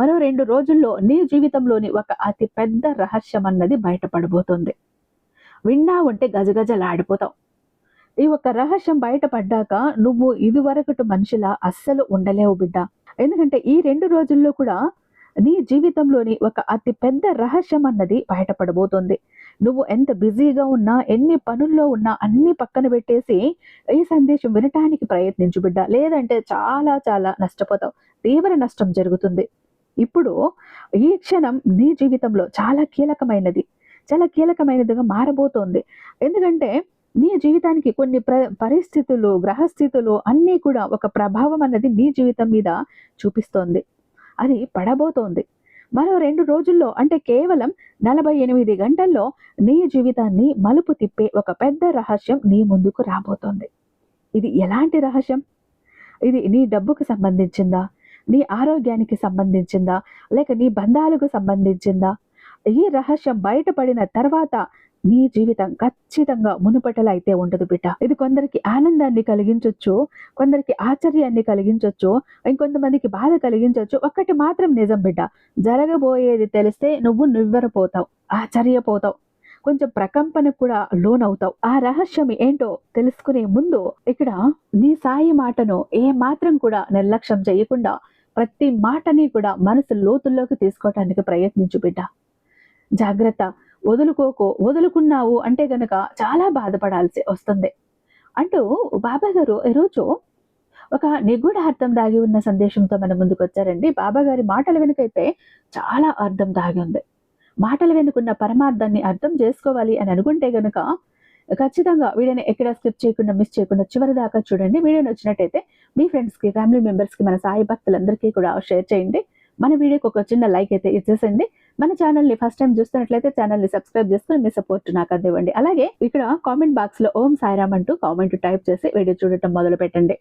మరో రెండు రోజుల్లో నీ జీవితంలోని ఒక అతి పెద్ద రహస్యం అన్నది బయటపడబోతుంది. విన్నా ఉంటే గజగజలాడిపోతావు. ఈ ఒక్క రహస్యం బయటపడ్డాక నువ్వు ఇదివరకటి మనిషిలా అస్సలు ఉండలేవు బిడ్డ. ఎందుకంటే ఈ రెండు రోజుల్లో కూడా నీ జీవితంలోని ఒక అతి పెద్ద రహస్యం అన్నది బయటపడబోతుంది. నువ్వు ఎంత బిజీగా ఉన్నా ఎన్ని పనుల్లో ఉన్నా అన్ని పక్కన పెట్టేసి ఈ సందేశం వినటానికి ప్రయత్నించు బిడ్డ. లేదంటే చాలా చాలా నష్టపోతావు. తీవ్ర నష్టం జరుగుతుంది. ఇప్పుడు ఈ క్షణం నీ జీవితంలో చాలా కీలకమైనది. చాలా కీలకమైనదిగా మారబోతోంది. ఎందుకంటే నీ జీవితానికి కొన్ని ప్ర పరిస్థితులు గ్రహస్థితులు అన్నీ కూడా ఒక ప్రభావం అన్నది నీ జీవితం మీద చూపిస్తోంది. అది పడబోతోంది. మరో రెండు రోజుల్లో అంటే కేవలం నలభై ఎనిమిది గంటల్లో నీ జీవితాన్ని మలుపు తిప్పే ఒక పెద్ద రహస్యం నీ ముందుకు రాబోతోంది. ఇది ఎలాంటి రహస్యం? ఇది నీ డబ్బుకు సంబంధించిందా? నీ ఆరోగ్యానికి సంబంధించిందా? లేక నీ బంధాలకు సంబంధించిందా? ఈ రహస్యం బయటపడిన తర్వాత నీ జీవితం ఖచ్చితంగా మునుపటలా అయితే ఉండదు బిడ్డ. ఇది కొందరికి ఆనందాన్ని కలిగించవచ్చు కొందరికి ఆశ్చర్యాన్ని కలిగించవచ్చు ఇంకొంతమందికి బాధ కలిగించవచ్చు ఒక్కటి మాత్రం నిజం బిడ్డ. జరగబోయేది తెలిస్తే నువ్వు నువ్వెరపోతావు ఆశ్చర్యపోతావు కొంచెం ప్రకంపనకు కూడా లోనవుతావు. ఆ రహస్యం ఏంటో తెలుసుకునే ముందు ఇక్కడ నీ సాయి మాటను ఏ మాత్రం కూడా నిర్లక్ష్యం చేయకుండా ప్రతి మాటని కూడా మనసు లోతుల్లోకి తీసుకోవటానికి ప్రయత్నించు బిడ్డ. జాగ్రత్త. వదులుకోకో. వదులుకున్నావు అంటే గనక చాలా బాధపడాల్సి వస్తుంది. అంటూ బాబా గారు ఈరోజు ఒక నిగూఢ అర్థం దాగి ఉన్న సందేశంతో మన ముందుకు వచ్చారండి. బాబా గారి మాటల వెనుకైతే చాలా అర్థం దాగి ఉంది. మాటల వెనుకున్న పరమార్థాన్ని అర్థం చేసుకోవాలి అని అనుకుంటే గనుక ఖచ్చితంగా వీడియోని ఎక్కడ స్కిప్ చేయకుండా మిస్ చేయకుండా చివరి దాకా చూడండి. వీడియో నచ్చినట్టయితే మీ ఫ్రెండ్స్కి ఫ్యామిలీ మెంబర్స్కి మన సాయి భక్తులందరికీ కూడా షేర్ చేయండి. మన వీడియోకి ఒక చిన్న లైక్ అయితే ఇచ్చేసండి. మన ఛానల్ని ఫస్ట్ టైం చూస్తున్నట్లయితే ఛానల్ని సబ్స్క్రైబ్ చేసుకుని మీ సపోర్ట్ నాకు అందివ్వండి. అలాగే ఇక్కడ కామెంట్ బాక్స్లో ఓం సాయిరామ్ అంటూ కామెంట్ టైప్ చేసి వీడియో చూడటం మొదలు పెట్టండి.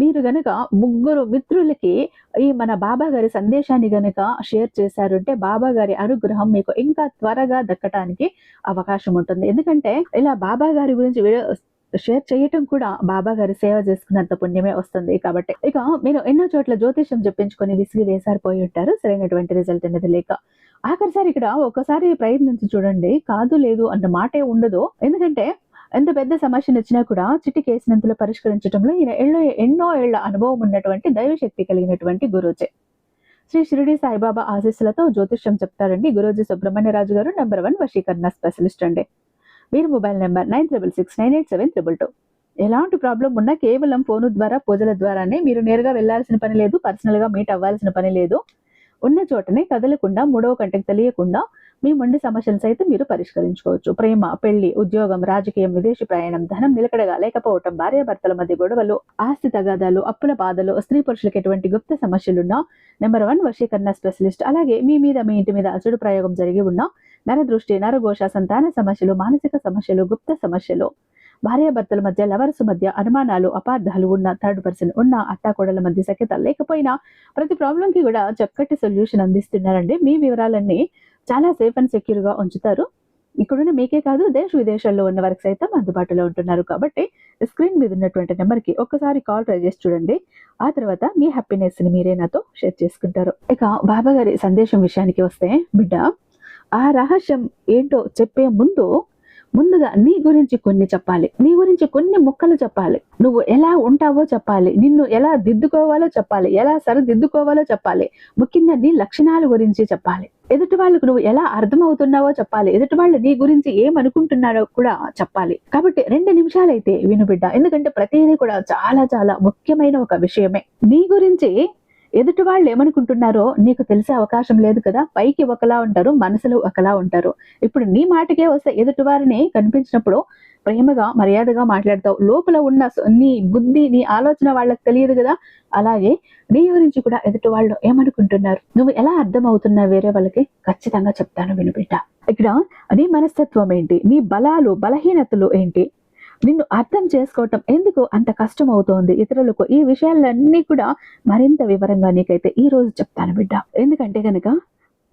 మీరు గనక ముగ్గురు మిత్రులకి ఈ మన బాబా గారి సందేశాన్ని గనక షేర్ చేశారంటే బాబా గారి అనుగ్రహం మీకు ఇంకా త్వరగా దక్కటానికి అవకాశం ఉంటుంది. ఎందుకంటే ఇలా బాబా గారి గురించి వీడియో షేర్ చేయటం కూడా బాబా గారి సేవ చేసుకున్నంత పుణ్యమే వస్తుంది కాబట్టి. ఇక మీరు ఎన్నో చోట్ల జ్యోతిషం చెప్పించుకొని విసిగి వేసారిపోయి ఉంటారు. సరైనటువంటి రిజల్ట్ అనేది లేక. ఆఖరిసారి ఇక్కడ ఒకసారి ప్రయత్నించి చూడండి. కాదు లేదు అన్న మాటే ఉండదు. ఎందుకంటే ఎంత పెద్ద సమస్యను వచ్చినా కూడా చిట్టి కేసినంతలో పరిష్కరించడంలో ఈయన ఎన్నో ఎన్నో ఏళ్ళ అనుభవం ఉన్నటువంటి దైవశక్తి కలిగినటువంటి గురూజీ. శ్రీ షిరిడి సాయిబాబా ఆశీస్సులతో జ్యోతిష్యం చెప్తారండి గురూజీ సుబ్రహ్మణ్యరాజు గారు నెంబర్ వన్ వశీకరణ స్పెషలిస్ట్ అండి. వీరి mobile number nine triple six nine eight seven triple two. ఎలాంటి ప్రాబ్లం ఉన్నా కేవలం ఫోను ద్వారా పూజల ద్వారానే మీరు నేరుగా వెళ్ళాల్సిన పని లేదు పర్సనల్గా మీట్ అవ్వాల్సిన పని లేదు. ఉన్న చోటనే కదలకుండా మూడవ కంటకు తెలియకుండా మీ మొండి సమస్యలు సైతం మీరు పరిష్కరించుకోవచ్చు. ప్రేమ పెళ్ళి ఉద్యోగం రాజకీయం విదేశీ ప్రయాణం ధనం నిలకడగా లేకపోవటం భార్యాభర్తల మధ్య గొడవలు ఆస్తి తగాదాలు అప్పుల బాధలు స్త్రీ పురుషులకు ఎటువంటి గుప్త సమస్యలున్నా నెంబర్ వన్ వశీకరణ స్పెషలిస్ట్ అలాగే మీ మీద మీ ఇంటి మీద అసుడు ప్రయోగం జరిగి ఉన్న నరదృష్టి నరఘోష సంతాన సమస్యలు మానసిక సమస్యలు గుప్త సమస్యలు. భార్యాభర్తల మధ్య లవర్స్ మధ్య అనుమానాలు అపార్థాలు ఉన్న థర్డ్ పర్సన్ ఉన్న అట్టాకోడల మధ్య సఖ్యత లేకపోయినా ప్రతి ప్రాబ్లంకి కూడా చక్కటి సొల్యూషన్ అందిస్తున్నారండి. మీ వివరాలన్నీ చాలా సేఫ్ అండ్ సెక్యూర్గా ఉంచుతారు. ఇక్కడున్న మీకే కాదు దేశ విదేశాల్లో ఉన్న వారికి సైతం అందుబాటులో ఉంటున్నారు. కాబట్టి స్క్రీన్ మీద ఉన్నటువంటి నెంబర్కి ఒక్కసారి కాల్ ట్రై చేసి చూడండి. ఆ తర్వాత మీ హ్యాపీనెస్ని మీరే నాతో షేర్ చేసుకుంటారు. ఇక బాబా గారి సందేశం విషయానికి వస్తే బిడ్డ ఆ రహస్యం ఏంటో చెప్పే ముందు ముందుగా నీ గురించి కొన్ని చెప్పాలి. నీ గురించి కొన్ని ముక్కలు చెప్పాలి. నువ్వు ఎలా ఉంటావో చెప్పాలి. నిన్ను ఎలా దిద్దుకోవాలో చెప్పాలి. ఎలా సరిదిద్దుకోవాలో చెప్పాలి. ముఖ్యంగా నీ లక్షణాల గురించి చెప్పాలి. ఎదుటి వాళ్ళకు నువ్వు ఎలా అర్థమవుతున్నావో చెప్పాలి. ఎదుటి వాళ్ళు నీ గురించి ఏమనుకుంటున్నారో కూడా చెప్పాలి. కాబట్టి రెండు నిమిషాలైతే విను బిడ్డ. ఎందుకంటే ప్రతిదీ కూడా చాలా చాలా ముఖ్యమైన ఒక విషయమే. నీ గురించి ఎదుటి వాళ్ళు ఏమనుకుంటున్నారో నీకు తెలిసే అవకాశం లేదు కదా? పైకి ఒకలా ఉంటారు మనసులో ఒకలా ఉంటారు. ఇప్పుడు నీ మాటకే వస్తే ఎదుటి వారిని కనిపించినప్పుడు ప్రేమగా మర్యాదగా మాట్లాడతావు. లోపల ఉన్న నీ బుద్ధి నీ ఆలోచన వాళ్ళకి తెలియదు కదా? అలాగే నీ గురించి కూడా ఎదుటి వాళ్ళు ఏమనుకుంటున్నారు? నువ్వు ఎలా అర్థం అవుతున్నావు వేరే వాళ్ళకి? ఖచ్చితంగా చెప్తాను వినుబిడ్డ ఇక్కడ నీ మనస్తత్వం ఏంటి? నీ బలాలు బలహీనతలు ఏంటి? నిన్ను అర్థం చేసుకోవటం ఎందుకు అంత కష్టం అవుతోంది ఇతరులకు ఈ విషయాలన్నీ కూడా మరింత వివరంగా నీకైతే ఈ రోజు చెప్తాను బిడ్డ. ఎందుకంటే కనుక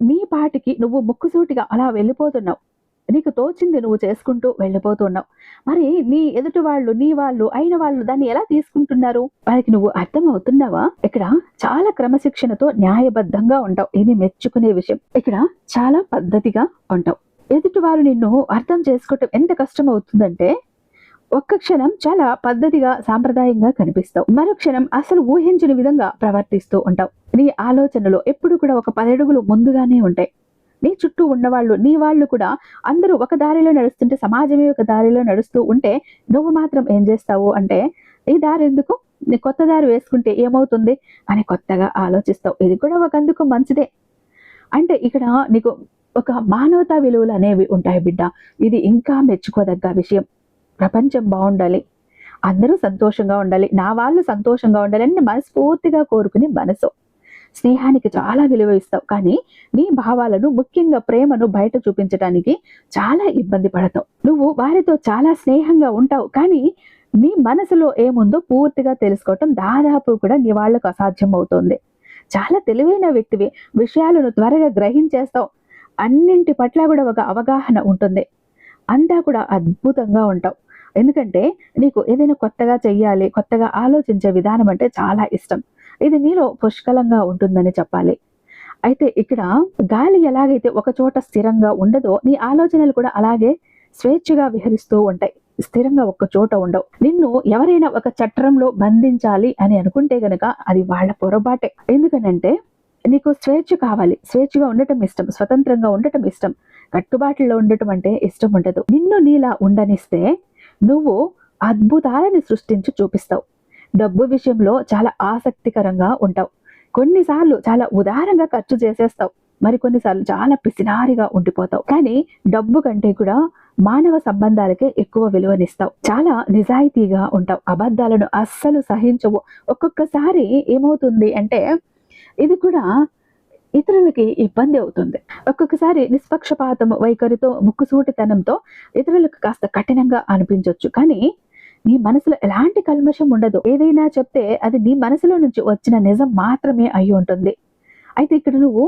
నీ పాటికి నువ్వు ముక్కుసూటిగా అలా వెళ్ళిపోతున్నావు. నీకు తోచింది నువ్వు చేసుకుంటూ వెళ్ళిపోతున్నావు. మరి నీ ఎదుటి వాళ్ళు నీ వాళ్ళు అయిన వాళ్ళు దాన్ని ఎలా తీసుకుంటున్నారు? వాళ్ళకి నువ్వు అర్థం అవుతున్నావా ఇక్కడ చాలా క్రమశిక్షణతో న్యాయబద్ధంగా ఉంటావు. ఇది మెచ్చుకునే విషయం. ఇక్కడ చాలా పద్ధతిగా ఉంటావు. ఎదుటి వారు నిన్ను అర్థం చేసుకోవటం ఎంత కష్టం అవుతుందంటే ఒక్క క్షణం చాలా పద్ధతిగా సాంప్రదాయంగా కనిపిస్తావు. మరో క్షణం అసలు ఊహించని విధంగా ప్రవర్తిస్తూ ఉంటావు. నీ ఆలోచనలో ఎప్పుడు కూడా ఒక పదడుగులు ముందుగానే ఉంటాయి. నీ చుట్టూ ఉన్నవాళ్ళు నీ వాళ్ళు కూడా అందరూ ఒక దారిలో నడుస్తుంటే సమాజమే ఒక దారిలో నడుస్తూ ఉంటే నువ్వు మాత్రం ఏం చేస్తావు అంటే ఈ దారి ఎందుకు? నీ కొత్త దారి వేసుకుంటే ఏమవుతుంది? అని కొత్తగా ఆలోచిస్తావు. ఇది కూడా ఒక అందుకు మంచిదే. అంటే ఇక్కడ నీకు ఒక మానవతా విలువలు అనేవి ఉంటాయి బిడ్డ. ఇది ఇంకా మెచ్చుకోదగ్గ విషయం. ప్రపంచం బాగుండాలి. అందరూ సంతోషంగా ఉండాలి. నా వాళ్ళు సంతోషంగా ఉండాలని మనస్ఫూర్తిగా కోరుకునే మనసు. స్నేహానికి చాలా విలువ ఇస్తావు. కానీ నీ భావాలను ముఖ్యంగా ప్రేమను బయట చూపించడానికి చాలా ఇబ్బంది పడతావు. నువ్వు వారితో చాలా స్నేహంగా ఉంటావు. కానీ నీ మనసులో ఏముందో పూర్తిగా తెలుసుకోవటం దాదాపు కూడా నీ వాళ్ళకు అసాధ్యం అవుతుంది చాలా తెలివైన వ్యక్తివి. విషయాలను త్వరగా గ్రహించేస్తావు. అన్నింటి పట్ల కూడా ఒక అవగాహన ఉంటుంది. అంతా కూడా అద్భుతంగా ఉంటావు. ఎందుకంటే నీకు ఏదైనా కొత్తగా చెయ్యాలి కొత్తగా ఆలోచించే విధానం అంటే చాలా ఇష్టం. ఇది నీలో పుష్కలంగా ఉంటుందని చెప్పాలి. అయితే ఇక్కడ గాలి ఎలాగైతే ఒక చోట స్థిరంగా ఉండదో నీ ఆలోచనలు కూడా అలాగే స్వేచ్ఛగా విహరిస్తూ ఉంటాయి. స్థిరంగా ఒక చోట ఉండవు. నిన్ను ఎవరైనా ఒక చట్రంలో బంధించాలి అని అనుకుంటే గనక అది వాళ్ళ పొరపాటే. ఎందుకనంటే నీకు స్వేచ్ఛ కావాలి. స్వేచ్ఛగా ఉండటం ఇష్టం స్వతంత్రంగా ఉండటం ఇష్టం. కట్టుబాట్లలో ఉండటం అంటే ఇష్టం ఉండదు. నిన్ను నీలా ఉండనిస్తే నువ్వు అద్భుతాలని సృష్టించి చూపిస్తావు. డబ్బు విషయంలో చాలా ఆసక్తికరంగా ఉంటావు. కొన్నిసార్లు చాలా ఉదారంగా ఖర్చు చేసేస్తావు. మరి కొన్నిసార్లు చాలా పిసినారిగా ఉండిపోతావు. కానీ డబ్బు కంటే కూడా మానవ సంబంధాలకే ఎక్కువ విలువనిస్తావు. చాలా నిజాయితీగా ఉంటావు. అబద్ధాలను అస్సలు సహించవు. ఒక్కొక్కసారి ఏమవుతుంది అంటే ఇది కూడా ఇతరులకి ఇబ్బంది అవుతుంది. ఒక్కొక్కసారి నిష్పక్షపాతం వైఖరితో ముక్కుసూటితనంతో ఇతరులకు కాస్త కఠినంగా అనిపించవచ్చు కానీ నీ మనసులో ఎలాంటి కల్మషం ఉండదు. ఏదైనా చెప్తే అది నీ మనసులో నుంచి వచ్చిన నిజం మాత్రమే అయి ఉంటుంది. అయితే ఇక్కడ నువ్వు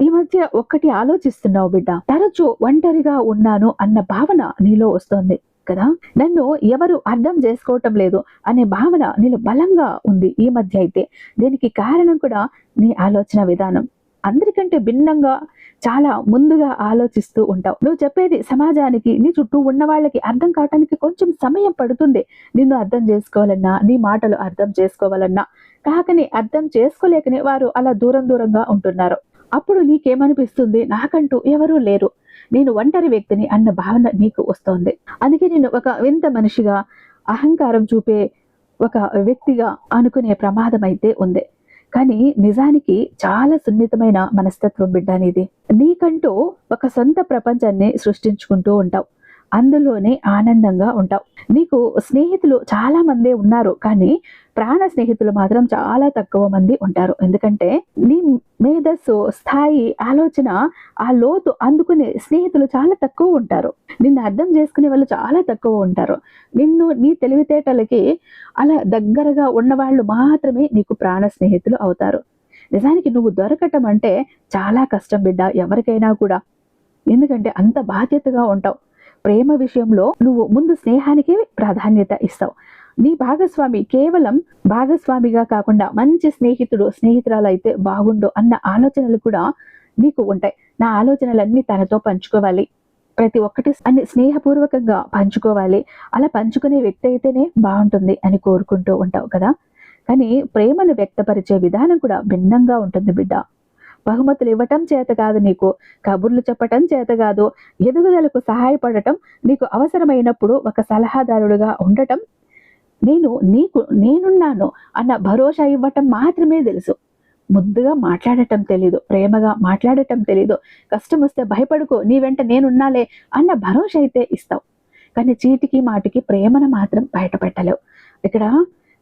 ఈ మధ్య ఒక్కటి ఆలోచిస్తున్నావు బిడ్డ. తరచూ ఒంటరిగా ఉన్నాను అన్న భావన నీలో వస్తోంది కదా? నన్ను ఎవరు అర్థం చేసుకోవటం లేదు అనే భావన నీలో బలంగా ఉంది ఈ మధ్య అయితే. దీనికి కారణం కూడా నీ ఆలోచన విధానం. అందరికంటే భిన్నంగా చాలా ముందుగా ఆలోచిస్తూ ఉంటావు. నువ్వు చెప్పేది సమాజానికి నీ చుట్టూ ఉన్న వాళ్ళకి అర్థం కావటానికి కొంచెం సమయం పడుతుంది. నిన్ను అర్థం చేసుకోవాలన్నా నీ మాటలు అర్థం చేసుకోవాలన్నా. కాకని అర్థం చేసుకోలేకనే వారు అలా దూరం దూరంగా ఉంటున్నారు. అప్పుడు నీకేమనిపిస్తుంది? నాకంటూ ఎవరూ లేరు. నేను ఒంటరి వ్యక్తిని అన్న భావన నీకు వస్తోంది. అందుకే నేను ఒక వింత మనిషిగా అహంకారం చూపే ఒక వ్యక్తిగా అనుకునే ప్రమాదం అయితే ఉంది. కానీ నిజానికి చాలా సున్నితమైన మనస్తత్వం బిడ్డ అనేది నీకంటూ ఒక సొంత ప్రపంచాన్ని సృష్టించుకుంటూ ఉంటావు. అందులోనే ఆనందంగా ఉంటావు. నీకు స్నేహితులు చాలా మందే ఉన్నారు కానీ ప్రాణ స్నేహితులు మాత్రం చాలా తక్కువ మంది ఉంటారు. ఎందుకంటే నీ మేధస్సు స్థాయి ఆలోచన ఆ లోతు అందుకునే స్నేహితులు చాలా తక్కువ ఉంటారు. నిన్ను అర్థం చేసుకునే వాళ్ళు చాలా తక్కువ ఉంటారు. నిన్ను నీ తెలివితేటలకి అలా దగ్గరగా ఉన్నవాళ్ళు మాత్రమే నీకు ప్రాణ స్నేహితులు అవుతారు. నిజానికి నువ్వు దొరకటం అంటే చాలా కష్టం బిడ్డ ఎవరికైనా కూడా. ఎందుకంటే అంత బాధ్యతగా ఉంటావు. ప్రేమ విషయంలో నువ్వు ముందు స్నేహానికి ప్రాధాన్యత ఇస్తావు. నీ భాగస్వామి కేవలం భాగస్వామిగా కాకుండా మంచి స్నేహితుడు స్నేహితురాలు అయితే బాగుండు అన్న ఆలోచనలు కూడా నీకు ఉంటాయి. నా ఆలోచనలన్నీ తనతో పంచుకోవాలి. ప్రతి ఒక్కటి అన్ని స్నేహపూర్వకంగా పంచుకోవాలి. అలా పంచుకునే వ్యక్తి అయితేనే బాగుంటుంది అని కోరుకుంటూ ఉంటావు కదా? కానీ ప్రేమను వ్యక్తపరిచే విధానం కూడా భిన్నంగా ఉంటుంది బిడ్డ. బహుమతులు ఇవ్వటం చేత కాదు నీకు కబుర్లు చెప్పటం చేత కాదు ఎదుగుదలకు సహాయపడటం నీకు అవసరమైనప్పుడు ఒక సలహాదారుడుగా ఉండటం నేను నీకు నేనున్నాను అన్న భరోసా ఇవ్వటం మాత్రమే తెలుసు. ముద్దుగా మాట్లాడటం తెలీదు ప్రేమగా మాట్లాడటం తెలీదు. కష్టం వస్తే భయపడుకో నీ వెంట నేనున్నాలే అన్న భరోసా అయితే ఇస్తావు. కానీ చీటికి మాటికి ప్రేమను మాత్రం బయట పెట్టలేవు ఇక్కడ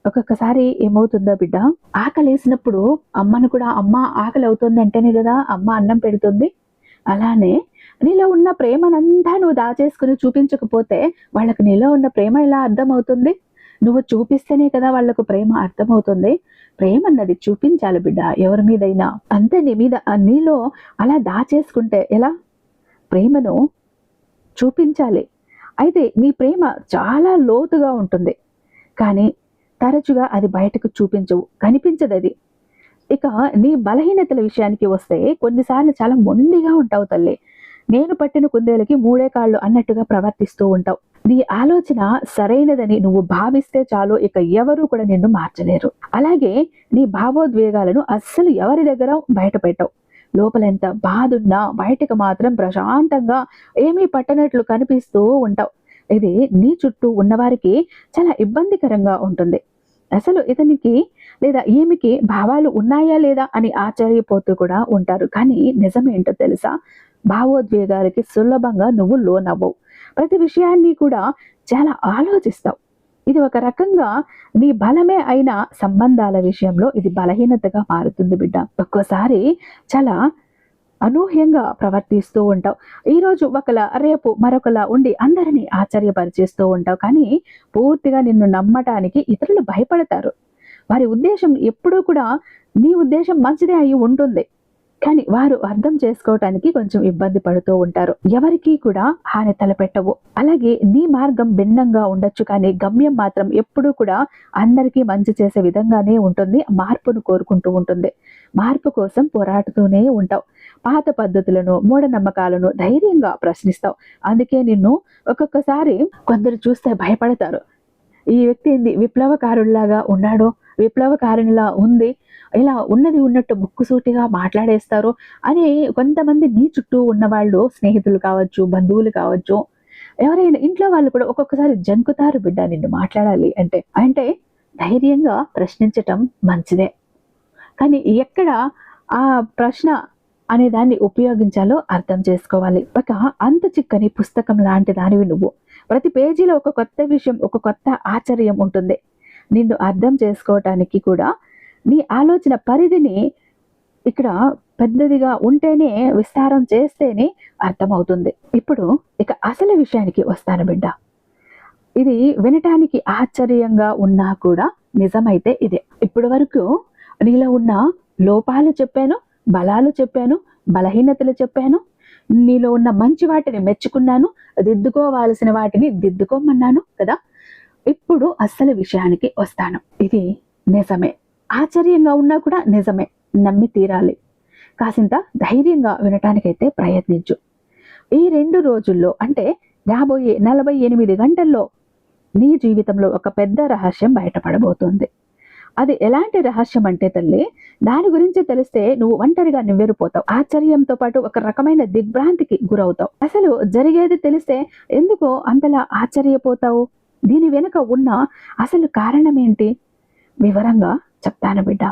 ఒక్కొక్కసారి ఏమవుతుందో బిడ్డ ఆకలేసినప్పుడు అమ్మను కూడా అమ్మ ఆకలి అవుతుంది అంటేనే కదా అమ్మ అన్నం పెడుతుంది. అలానే నీలో ఉన్న ప్రేమనంతా నువ్వు దాచేసుకుని చూపించకపోతే వాళ్ళకి నీలో ఉన్న ప్రేమ ఎలా అర్థమవుతుంది? నువ్వు చూపిస్తేనే కదా వాళ్ళకు ప్రేమ అర్థమవుతుంది. ప్రేమ అన్నది చూపించాలి బిడ్డ ఎవరి మీదైనా. అంతే నీ మీద నీలో అలా దాచేసుకుంటే ఎలా? ప్రేమను చూపించాలి. అయితే నీ ప్రేమ చాలా లోతుగా ఉంటుంది. కానీ తరచుగా అది బయటకు చూపించవు కనిపించదు అది ఇక నీ బలహీనతల విషయానికి వస్తే కొన్నిసార్లు చాలా మొండిగా ఉంటావు తల్లి. నేను పట్టిన కుందేలకి మూడే కాళ్ళు అన్నట్టుగా ప్రవర్తిస్తూ ఉంటావు. నీ ఆలోచన సరైనదని నువ్వు భావిస్తే చాలు ఇక ఎవరు కూడా నిన్ను మార్చలేరు. అలాగే నీ భావోద్వేగాలను అస్సలు ఎవరి దగ్గర బయట పెట్టవు లోపల ఎంత బాధున్నా బయటకు మాత్రం ప్రశాంతంగా ఏమీ పట్టనట్లు కనిపిస్తూ ఉంటావు. ఇది నీ చుట్టూ ఉన్నవారికి చాలా ఇబ్బందికరంగా ఉంటుంది. అసలు ఇతనికి లేదా ఈమెకి భావాలు ఉన్నాయా లేదా అని ఆశ్చర్యపోతూ కూడా ఉంటారు. కానీ నిజమేంటో తెలుసా? భావోద్వేగాలకి సులభంగా నువ్వు లోనవ్వవు. ప్రతి విషయాన్ని కూడా చాలా ఆలోచిస్తావు. ఇది ఒక రకంగా నీ బలమే అయిన సంబంధాల విషయంలో ఇది బలహీనతగా మారుతుంది బిడ్డ. ఒక్కోసారి చాలా అనూహ్యంగా ప్రవర్తిస్తూ ఉంటావు. ఈరోజు ఒకలా రేపు మరొకలా ఉండి అందరినీ ఆశ్చర్యపరిచేస్తూ ఉంటావు. కానీ పూర్తిగా నిన్ను నమ్మటానికి ఇతరులు భయపడతారు. వారి ఉద్దేశం ఎప్పుడూ కూడా నీ ఉద్దేశం మంచిదే అయి ఉంటుంది. కానీ వారు అర్థం చేసుకోవటానికి కొంచెం ఇబ్బంది పడుతూ ఉంటారు. ఎవరికీ కూడా హాని తలపెట్టవు. అలాగే నీ మార్గం భిన్నంగా ఉండొచ్చు కానీ గమ్యం మాత్రం ఎప్పుడూ కూడా అందరికీ మంచి చేసే విధంగానే ఉంటుంది మార్పును కోరుకుంటూ ఉంటుంది. మార్పు కోసం పోరాడుతూనే ఉంటావు. పాత పద్ధతులను మూఢనమ్మకాలను ధైర్యంగా ప్రశ్నిస్తావు. అందుకే నిన్ను ఒక్కొక్కసారి కొందరు చూస్తే భయపడతారు. ఈ వ్యక్తి ఏంది? విప్లవకారుల్లాగా ఉన్నాడు. విప్లవకారునిలా ఉంది. ఇలా ఉన్నది ఉన్నట్టు ముక్కుసూటిగా మాట్లాడేస్తారు అని కొంతమంది నీ చుట్టూ ఉన్న వాళ్ళు స్నేహితులు కావచ్చు బంధువులు కావచ్చు ఎవరైనా ఇంట్లో వాళ్ళు కూడా ఒక్కొక్కసారి జంకుతారు బిడ్డ నిన్ను మాట్లాడాలి అంటే. అంటే ధైర్యంగా ప్రశ్నించటం మంచిదే. కానీ ఎక్కడ ఆ ప్రశ్న అనే దాన్ని ఉపయోగించాలో అర్థం చేసుకోవాలి. ఒక అంత చిక్కని పుస్తకం లాంటి దానివి నువ్వు. ప్రతి పేజీలో ఒక కొత్త విషయం ఒక కొత్త ఆశ్చర్యం ఉంటుంది. నిన్ను అర్థం చేసుకోవటానికి కూడా నీ ఆలోచన పరిధిని ఇక్కడ పెద్దదిగా ఉంటేనే విస్తారం చేస్తేనే అర్థమవుతుంది. ఇప్పుడు ఇక అసలు విషయానికి వస్తాను బిడ్డ. ఇది వినటానికి ఆశ్చర్యంగా ఉన్నా కూడా నిజమైతే ఇదే. ఇప్పటి వరకు నీలో ఉన్న లోపాలు చెప్పాను బలాలు చెప్పాను బలహీనతలు చెప్పాను నీలో ఉన్న మంచి వాటిని మెచ్చుకున్నాను దిద్దుకోవాల్సిన వాటిని దిద్దుకోమన్నాను కదా. ఇప్పుడు అస్సలు విషయానికి వస్తాను. ఇది నిజమే. ఆశ్చర్యంగా ఉన్నా కూడా నిజమే నమ్మి తీరాలి. కాసింత ధైర్యంగా వినటానికైతే ప్రయత్నించు. ఈ రెండు రోజుల్లో అంటే రాబోయే నలభై ఎనిమిది గంటల్లో నీ జీవితంలో ఒక పెద్ద రహస్యం బయటపడబోతుంది. అది ఎలాంటి రహస్యం అంటే తల్లి దాని గురించి తెలిస్తే నువ్వు ఒంటరిగా నివ్వెరిపోతావు. ఆశ్చర్యంతో పాటు ఒక రకమైన దిగ్భ్రాంతికి గురవుతావు. అసలు జరిగేది తెలిస్తే ఎందుకో అంతలా ఆశ్చర్యపోతావు? దీని వెనుక ఉన్న అసలు కారణం ఏంటి వివరంగా చెప్తాను బిడ్డ.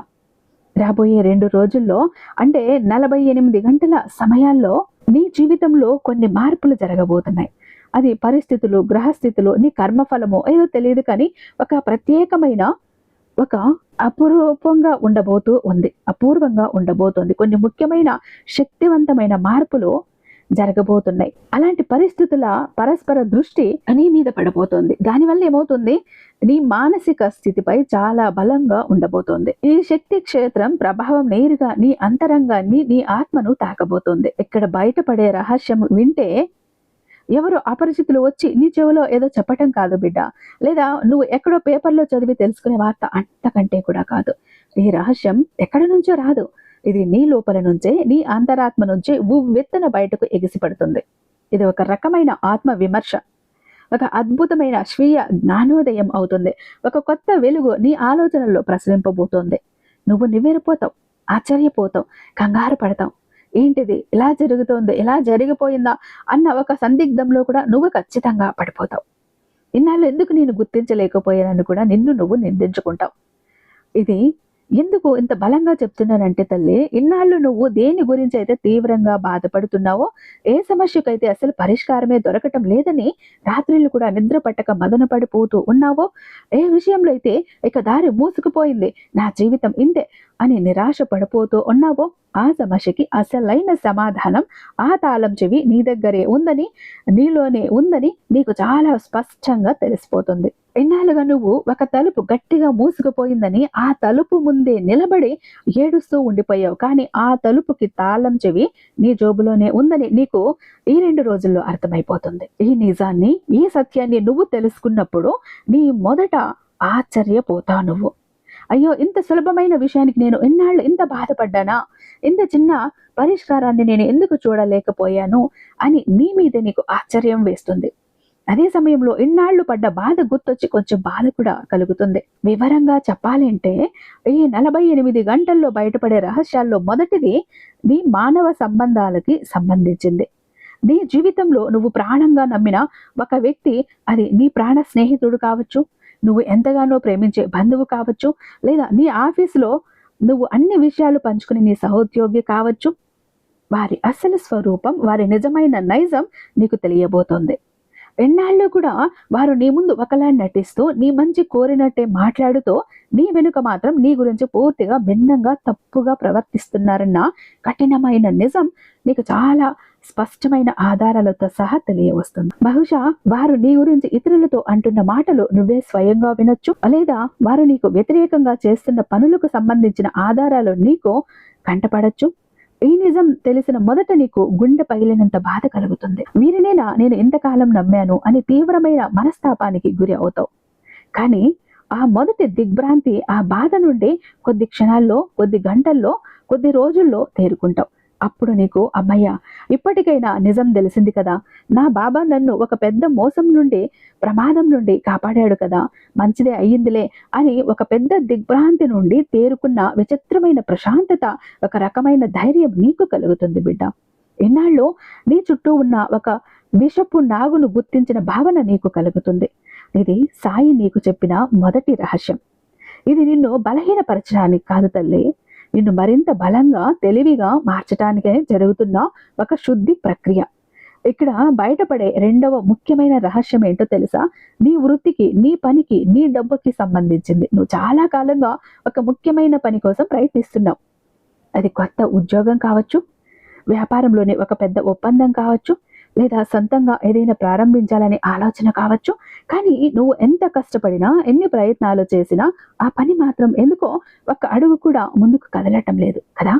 రాబోయే రెండు రోజుల్లో అంటే నలభై ఎనిమిది గంటల సమయాల్లో నీ జీవితంలో కొన్ని మార్పులు జరగబోతున్నాయి. అది పరిస్థితులు గ్రహస్థితులు నీ కర్మఫలము ఏదో తెలియదు కానీ ఒక ప్రత్యేకమైన ఒక అపూర్వంగా ఉండబోతూ ఉంది అపూర్వంగా ఉండబోతోంది. కొన్ని ముఖ్యమైన శక్తివంతమైన మార్పులు జరగబోతున్నాయి. అలాంటి పరిస్థితుల పరస్పర దృష్టి నీ మీద పడబోతోంది. దానివల్ల ఏమవుతుంది? నీ మానసిక స్థితిపై చాలా బలంగా ఉండబోతోంది. ఈ శక్తి క్షేత్రం ప్రభావం నేరుగా నీ అంతరంగాన్ని నీ ఆత్మను తాకబోతోంది. ఇక్కడ బయటపడే రహస్యం వింటే ఎవరు అపరిచితులు వచ్చి నీ చెవిలో ఏదో చెప్పటం కాదు బిడ్డ. లేదా నువ్వు ఎక్కడో పేపర్లో చదివి తెలుసుకునే వార్త అంతకంటే కూడా కాదు. ఈ రహస్యం ఎక్కడి నుంచో రాదు. ఇది నీ లోపల నుంచే నీ అంతరాత్మ నుంచే ఉవ్వెత్తున బయటకు ఎగిసిపడుతుంది. ఇది ఒక రకమైన ఆత్మ విమర్శ. ఒక అద్భుతమైన స్వీయ జ్ఞానోదయం అవుతుంది. ఒక కొత్త వెలుగు నీ ఆలోచనల్లో ప్రసరింపబోతోంది. నువ్వు నివ్వెరపోతావు ఆశ్చర్యపోతావు కంగారు పడతావు. ఏంటిది? ఇలా జరుగుతోంది ఇలా జరిగిపోయిందా అన్న ఒక సందిగ్ధంలో కూడా నువ్వు ఖచ్చితంగా పడిపోతావు. ఇన్నాళ్ళు ఎందుకు నేను గుర్తించలేకపోయానని కూడా నిన్ను నువ్వు నిందించుకుంటావు. ఇది ఎందుకు ఇంత బలంగా చెప్తున్నానంటే తల్లి ఇన్నాళ్ళు నువ్వు దేని గురించి అయితే తీవ్రంగా బాధపడుతున్నావో ఏ సమస్యకైతే అసలు పరిష్కారమే దొరకటం లేదని రాత్రిళ్ళు కూడా నిద్ర పట్టక మదన పడిపోతూ ఉన్నావో ఏ విషయంలో అయితే ఇక దారి మూసుకుపోయింది నా జీవితం ఇంతే అని నిరాశ పడిపోతూ ఉన్నావో ఆ సమస్యకి అసలైన సమాధానం ఆ తాళం చెవి నీ దగ్గరే ఉందని నీలోనే ఉందని నీకు చాలా స్పష్టంగా తెలిసిపోతుంది. ఎన్నాళ్ళుగా నువ్వు ఒక తలుపు గట్టిగా మూసుకుపోయిందని ఆ తలుపు ముందే నిలబడి ఏడుస్తూ ఉండిపోయావు. కానీ ఆ తలుపుకి తాళం చెవి నీ జోబులోనే ఉందని నీకు ఈ రెండు రోజుల్లో అర్థమైపోతుంది. ఈ నిజాన్ని ఈ సత్యాన్ని నువ్వు తెలుసుకున్నప్పుడు నీ మొదట ఆశ్చర్యపోతావు నువ్వు. అయ్యో ఇంత సులభమైన విషయానికి నేను ఎన్నాళ్ళు ఇంత బాధపడ్డానా? ఇంత చిన్న పరిష్కారాన్ని నేను ఎందుకు చూడలేకపోయాను? అని నీ మీద నీకు ఆశ్చర్యం వేస్తుంది. అదే సమయంలో ఇన్నాళ్ళు పడ్డ బాధ గుర్తొచ్చి కొంచెం బాధ కూడా కలుగుతుంది. వివరంగా చెప్పాలంటే ఈ నలభై ఎనిమిది గంటల్లో బయటపడే రహస్యాల్లో మొదటిది నీ మానవ సంబంధాలకి సంబంధించింది. నీ జీవితంలో నువ్వు ప్రాణంగా నమ్మిన ఒక వ్యక్తి అది నీ ప్రాణ స్నేహితుడు కావచ్చు నువ్వు ఎంతగానో ప్రేమించే బంధువు కావచ్చు లేదా నీ ఆఫీసులో నువ్వు అన్ని విషయాలు పంచుకునే నీ సహోద్యోగి కావచ్చు వారి అసలు స్వరూపం వారి నిజమైన నైజం నీకు తెలియబోతోంది. ఎన్నాళ్ళు కూడా వారు నీ ముందు ఒకలా నటిస్తూ నీ మంచి కోరినట్టే మాట్లాడుతూ నీ వెనుక మాత్రం నీ గురించి పూర్తిగా భిన్నంగా తప్పుగా ప్రవర్తిస్తున్నారన్న కఠినమైన నిజం నీకు చాలా స్పష్టమైన ఆధారాలతో సహా తెలియవస్తుంది. బహుశా వారు నీ గురించి ఇతరులతో అంటున్న మాటలు నువ్వే స్వయంగా వినొచ్చు లేదా వారు నీకు వ్యతిరేకంగా చేస్తున్న పనులకు సంబంధించిన ఆధారాలు నీకు కంటపడచ్చు. ఈ నిజం తెలిసిన మొదట నీకు గుండె పగిలినంత బాధ కలుగుతుంది. వీరినేనా నేను ఇంతకాలం నమ్మాను అని తీవ్రమైన మనస్తాపానికి గురి అవుతావు. కానీ ఆ మొదటి దిగ్భ్రాంతి ఆ బాధ నుండి కొద్ది క్షణాల్లో కొద్ది గంటల్లో కొద్ది రోజుల్లో తేరుకుంటావు. అప్పుడు నీకు అమ్మయ్య ఇప్పటికైనా నిజం తెలిసింది కదా? నా బాబా నన్ను ఒక పెద్ద మోసం నుండి ప్రమాదం నుండి కాపాడాడు కదా? మంచిదే అయ్యిందిలే అని ఒక పెద్ద దిగ్భ్రాంతి నుండి తేరుకున్న విచిత్రమైన ప్రశాంతత ఒక రకమైన ధైర్యం నీకు కలుగుతుంది బిడ్డ. ఎన్నాళ్ళు నీ చుట్టూ ఉన్న ఒక విషపు నాగును గుర్తించిన భావన నీకు కలుగుతుంది. ఇది సాయి నీకు చెప్పిన మొదటి రహస్యం. ఇది నిన్ను బలహీనపరచడానికి కాదు తల్లి. నిన్ను మరింత బలంగా తెలివిగా మార్చటానికే జరుగుతున్న ఒక శుద్ధి ప్రక్రియ. ఇక్కడ బయటపడే రెండవ ముఖ్యమైన రహస్యం ఏంటో తెలుసా? నీ వృత్తికి నీ పనికి నీ డబ్బుకి సంబంధించింది. నువ్వు చాలా కాలంగా ఒక ముఖ్యమైన పని కోసం ప్రయత్నిస్తున్నావు. అది కొత్త ఉద్యోగం కావచ్చు వ్యాపారంలోనే ఒక పెద్ద ఒప్పందం కావచ్చు లేదా సొంతంగా ఏదైనా ప్రారంభించాలనే ఆలోచన కావచ్చు. కానీ నువ్వు ఎంత కష్టపడినా ఎన్ని ప్రయత్నాలు చేసినా ఆ పని మాత్రం ఎందుకో ఒక్క అడుగు కూడా ముందుకు కదలటం లేదు కదా?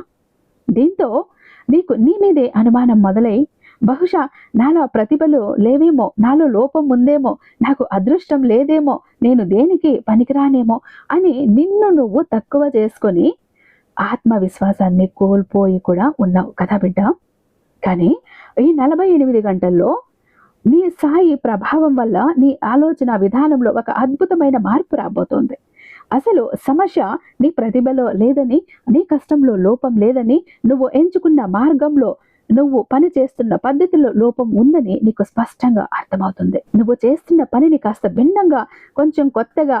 దీంతో నీకు నీ మీదే అనుమానం మొదలై బహుశా నాలో ప్రతిభలు లేవేమో నాలో లోపం ఉందేమో నాకు అదృష్టం లేదేమో నేను దేనికి పనికిరానేమో అని నిన్ను నువ్వు తక్కువ చేసుకొని ఆత్మవిశ్వాసాన్ని కోల్పోయి కూడా ఉన్నావు కదా బిడ్డ? కానీ ఈ నలభై ఎనిమిది గంటల్లో నీ సాయి ప్రభావం వల్ల నీ ఆలోచన విధానంలో ఒక అద్భుతమైన మార్పు రాబోతోంది. అసలు సమస్య నీ ప్రతిభలో లేదని నీ కష్టంలో లోపం లేదని నువ్వు ఎంచుకున్న మార్గంలో నువ్వు పని చేస్తున్న పద్ధతిలో లోపం ఉందని నీకు స్పష్టంగా అర్థమవుతుంది. నువ్వు చేస్తున్న పనిని కాస్త భిన్నంగా కొంచెం కొత్తగా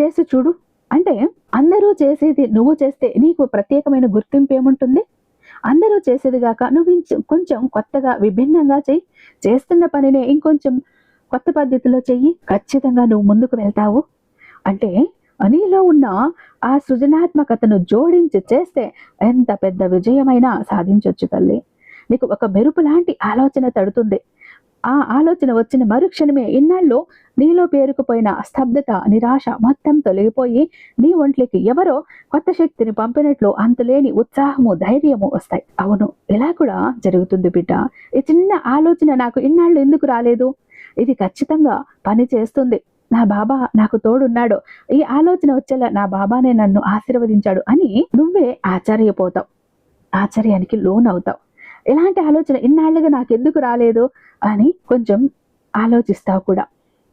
చేసి చూడు. అంటే అందరూ చేసేది నువ్వు చేస్తే నీకు ప్రత్యేకమైన గుర్తింపు ఏముంటుంది? అందరూ చేసేది గాక నువ్వు కొంచెం కొత్తగా విభిన్నంగా చెయ్యి చేస్తున్న పనినే ఇంకొంచెం కొత్త పద్ధతిలో చెయ్యి. ఖచ్చితంగా నువ్వు ముందుకు వెళ్తావు. అంటే నీలో ఉన్న ఆ సృజనాత్మకతను జోడించి చేస్తే ఎంత పెద్ద విజయమైనా సాధించొచ్చు తల్లి. నీకు ఒక మెరుపు లాంటి ఆలోచన తడుతుంది. ఆ ఆలోచన వచ్చిన మరుక్షణమే ఇన్నాళ్ళు నీలో పేరుకుపోయిన స్తబ్దత నిరాశ మొత్తం తొలగిపోయి నీ ఒంట్లోకి ఎవరో కొత్త శక్తిని పంపినట్లు అంతులేని ఉత్సాహము ధైర్యము వస్తాయి. అవును ఇలా కూడా జరుగుతుంది బిడ్డ. ఈ చిన్న ఆలోచన నాకు ఇన్నాళ్ళు ఎందుకు రాలేదు? ఇది ఖచ్చితంగా పని చేస్తుంది. నా బాబా నాకు తోడున్నాడు. ఈ ఆలోచన వచ్చేలా నా బాబానే నన్ను ఆశీర్వదించాడు అని నువ్వే ఆశ్చర్యపోతావు. ఆశ్చర్యానికి లోనవుతావు. ఇలాంటి ఆలోచన? ఇన్నాళ్ళుగా నాకు ఎందుకు రాలేదు? అని కొంచెం ఆలోచిస్తావు కూడా.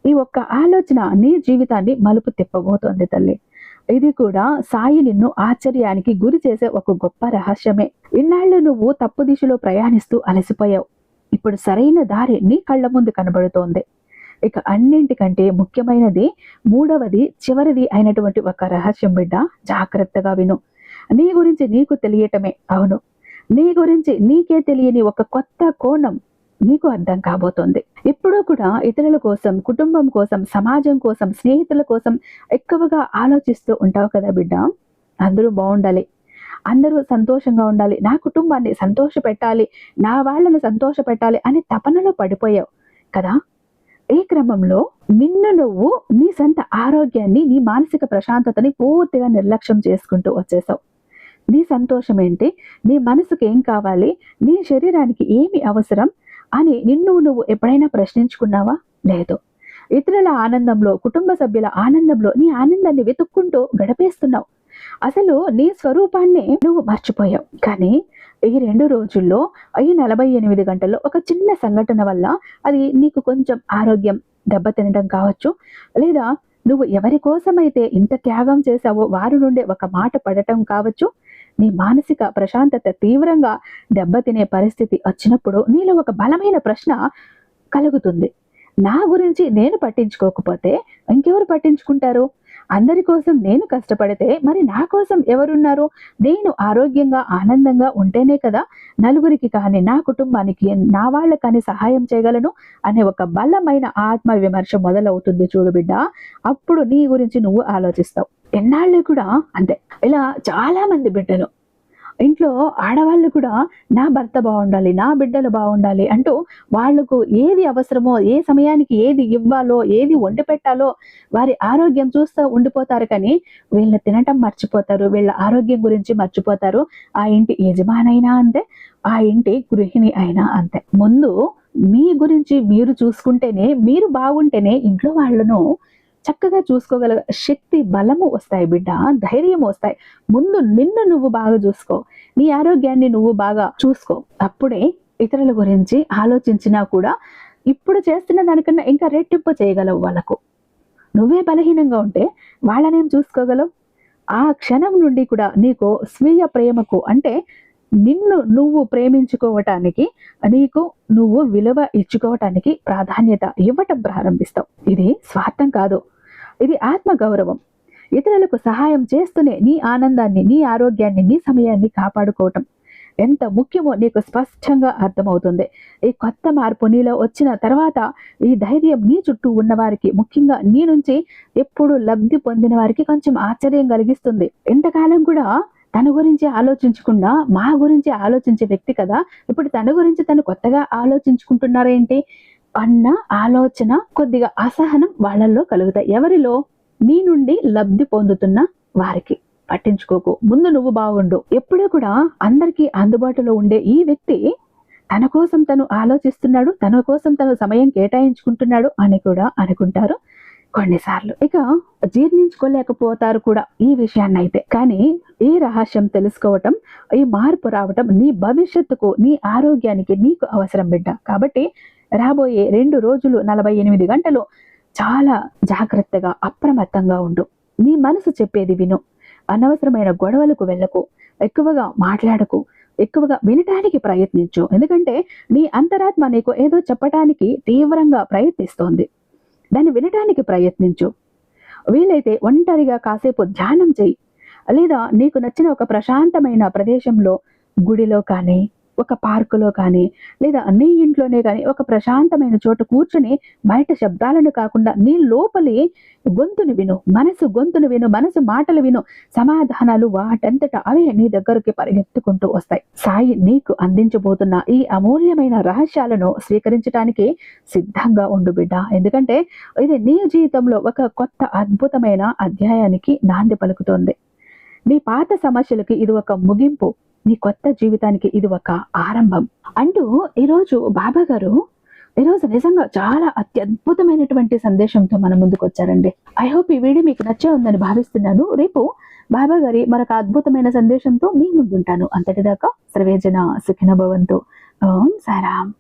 ఈ ఒక్క ఆలోచన నీ జీవితాన్ని మలుపు తిప్పబోతోంది తల్లి. ఇది కూడా సాయి నిన్ను ఆశ్చర్యానికి గురి చేసే ఒక గొప్ప రహస్యమే. ఇన్నాళ్ళు నువ్వు తప్పు దిశలో ప్రయాణిస్తూ అలసిపోయావు. ఇప్పుడు సరైన దారి నీ కళ్ళ ముందు కనబడుతోంది. ఇక అన్నింటికంటే ముఖ్యమైనది మూడవది చివరిది అయినటువంటి ఒక రహస్యం బిడ్డ జాగ్రత్తగా విను. నీ గురించి నీకు తెలియటమే. అవును నీ గురించి నీకే తెలియని ఒక కొత్త కోణం నీకు అర్థం కాబోతోంది. ఎప్పుడూ కూడా ఇతరుల కోసం కుటుంబం కోసం సమాజం కోసం స్నేహితుల కోసం ఎక్కువగా ఆలోచిస్తూ ఉంటావు కదా బిడ్డ. అందరూ బాగుండాలి. అందరూ సంతోషంగా ఉండాలి. నా కుటుంబాన్ని సంతోష పెట్టాలి. నా వాళ్ళను సంతోష పెట్టాలి అని తపనలో పడిపోయావు కదా. ఈ క్రమంలో నిన్ను నువ్వు నీ సొంత ఆరోగ్యాన్ని నీ మానసిక ప్రశాంతతని పూర్తిగా నిర్లక్ష్యం చేసుకుంటూ వచ్చేసావు. నీ సంతోషం ఏంటి నీ మనసుకి ఏం కావాలి? నీ శరీరానికి ఏమి అవసరం? అని నిన్ను నువ్వు ఎప్పుడైనా ప్రశ్నించుకున్నావా? లేదు. ఇతరుల ఆనందంలో కుటుంబ సభ్యుల ఆనందంలో నీ ఆనందాన్ని వెతుక్కుంటూ గడిపేస్తున్నావు. అసలు నీ స్వరూపాన్ని నువ్వు మర్చిపోయావు. కానీ ఈ రెండు రోజుల్లో ఈ నలభై ఎనిమిది గంటల్లో ఒక చిన్న సంఘటన వల్ల అది నీకు కొంచెం ఆరోగ్యం దెబ్బతినడం కావచ్చు. లేదా నువ్వు ఎవరి కోసమైతే ఇంత త్యాగం చేశావో వారి నుండే ఒక మాట పడటం కావచ్చు. నీ మానసిక ప్రశాంతత తీవ్రంగా దెబ్బతినే పరిస్థితి వచ్చినప్పుడు నీలో ఒక బలమైన ప్రశ్న కలుగుతుంది. నా గురించి నేను పట్టించుకోకపోతే ఇంకెవరు పట్టించుకుంటారు? అందరి కోసం నేను కష్టపడితే మరి నా కోసం ఎవరున్నారు? నేను ఆరోగ్యంగా ఆనందంగా ఉంటేనే కదా నలుగురికి కానీ నా కుటుంబానికి నా వాళ్ళకి కానీ సహాయం చేయగలను అనే ఒక బలమైన ఆత్మ విమర్శ మొదలవుతుంది చూడు బిడ్డ. అప్పుడు నీ గురించి నువ్వు ఆలోచిస్తావు. ఎన్నాళ్ళు కూడా అంతే. ఇలా చాలా మంది బిడ్డలు ఇంట్లో ఆడవాళ్ళు కూడా నా భర్త బాగుండాలి నా బిడ్డలు బాగుండాలి అంటూ వాళ్ళకు ఏది అవసరమో ఏ సమయానికి ఏది ఇవ్వాలో ఏది వండి పెట్టాలో వారి ఆరోగ్యం చూస్తూ ఉండిపోతారు కానీ వీళ్ళని తినటం మర్చిపోతారు వీళ్ళ ఆరోగ్యం గురించి మర్చిపోతారు. ఆ ఇంటి యజమానైనా అంతే ఆ ఇంటి గృహిణి అయినా అంతే. ముందు మీ గురించి మీరు చూసుకుంటేనే మీరు బాగుంటేనే ఇంట్లో వాళ్ళను చక్కగా చూసుకోగల శక్తి బలము వస్తాయి బిడ్డ ధైర్యం వస్తాయి. ముందు నిన్ను నువ్వు బాగా చూసుకో. నీ ఆరోగ్యాన్ని నువ్వు బాగా చూసుకో. అప్పుడే ఇతరుల గురించి ఆలోచించినా కూడా ఇప్పుడు చేస్తున్న దానికన్నా ఇంకా రెట్టింపు చేయగలవు వాళ్ళకు. నువ్వే బలహీనంగా ఉంటే వాళ్ళనేం చూసుకోగలవు? ఆ క్షణం నుండి కూడా నీకు స్వీయ ప్రేమకు అంటే నిన్ను నువ్వు ప్రేమించుకోవటానికి నీకు నువ్వు విలువ ఇచ్చుకోవటానికి ప్రాధాన్యత ఇవ్వటం ప్రారంభిస్తావు. ఇది స్వార్థం కాదు. ఇది ఆత్మ గౌరవం ఇతరులకు సహాయం చేస్తూనే నీ ఆనందాన్ని నీ ఆరోగ్యాన్ని నీ సమయాన్ని కాపాడుకోవటం ఎంత ముఖ్యమో నీకు స్పష్టంగా అర్థమవుతుంది. ఈ కొత్త మార్పు నీలో వచ్చిన తర్వాత ఈ ధైర్యం నీ చుట్టూ ఉన్నవారికి ముఖ్యంగా నీ నుంచి ఎప్పుడు లబ్ధి పొందిన వారికి కొంచెం ఆశ్చర్యం కలిగిస్తుంది. ఎంతకాలం కూడా తన గురించి ఆలోచించకుండా మా గురించి ఆలోచించే వ్యక్తి కదా. ఇప్పుడు తన గురించి తను కొత్తగా ఆలోచించుకుంటున్నారేంటి అన్న ఆలోచన కొద్దిగా అసహనం వాళ్ళల్లో కలుగుతాయి. ఎవరిలో? నీ నుండి లబ్ధి పొందుతున్న వారికి. పట్టించుకోకు. ముందు నువ్వు బాగుండు ఎప్పుడూ కూడా అందరికీ అందుబాటులో ఉండే ఈ వ్యక్తి తన కోసం తను ఆలోచిస్తున్నాడు తన కోసం తను సమయం కేటాయించుకుంటున్నాడు అని కూడా అనుకుంటారు. కొన్నిసార్లు. ఇక జీర్ణించుకోలేకపోతారు కూడా ఈ విషయాన్ని అయితే కానీ ఈ రహస్యం తెలుసుకోవటం ఈ మార్పు రావటం నీ భవిష్యత్తుకు నీ ఆరోగ్యానికి నీకు అవసరం బిడ్డ. కాబట్టి రాబోయే రెండు రోజులు నలభై ఎనిమిది గంటలు చాలా జాగ్రత్తగా అప్రమత్తంగా ఉండు. నీ మనసు చెప్పేది విను. అనవసరమైన గొడవలకు వెళ్ళకు. ఎక్కువగా మాట్లాడకు. ఎక్కువగా వినటానికి ప్రయత్నించు. ఎందుకంటే నీ అంతరాత్మ నీకు ఏదో చెప్పటానికి తీవ్రంగా ప్రయత్నిస్తోంది. దాన్ని వినటానికి ప్రయత్నించు. వీలైతే ఒంటరిగా కాసేపు ధ్యానం చేయి. లేదా నీకు నచ్చిన ఒక ప్రశాంతమైన ప్రదేశంలో గుడిలో కానీ ఒక పార్కులో కానీ లేదా నీ ఇంట్లోనే కానీ ఒక ప్రశాంతమైన చోట కూర్చుని బయట శబ్దాలను కాకుండా నీ లోపలి గొంతును విను మనసు గొంతును విను మనసు మాటలు విను సమాధానాలు వాటంతట అవే నీ దగ్గరికి పరిగెత్తుకుంటూ వస్తాయి. సాయి నీకు అందించబోతున్న ఈ అమూల్యమైన రహస్యాలను స్వీకరించడానికి సిద్ధంగా ఉండు బిడ్డ. ఎందుకంటే ఇది నీ జీవితంలో ఒక కొత్త అద్భుతమైన అధ్యాయానికి నాంది పలుకుతోంది. నీ పాత సమస్యలకి ఇది ఒక ముగింపు. నీ కొత్త జీవితానికి ఇది ఒక ఆరంభం. అంటూ ఈరోజు బాబా గారు ఈరోజు నిజంగా చాలా అత్యద్భుతమైనటువంటి సందేశంతో మన ముందుకు వచ్చారండి. ఐ హోప్ ఈ వీడియో మీకు నచ్చే ఉందని భావిస్తున్నాను. రేపు బాబా గారి మరొక అద్భుతమైన సందేశంతో మీ ముందుంటాను. అంతటిదాకా సర్వేజన సుఖిన భవంతు ఓం సారాం.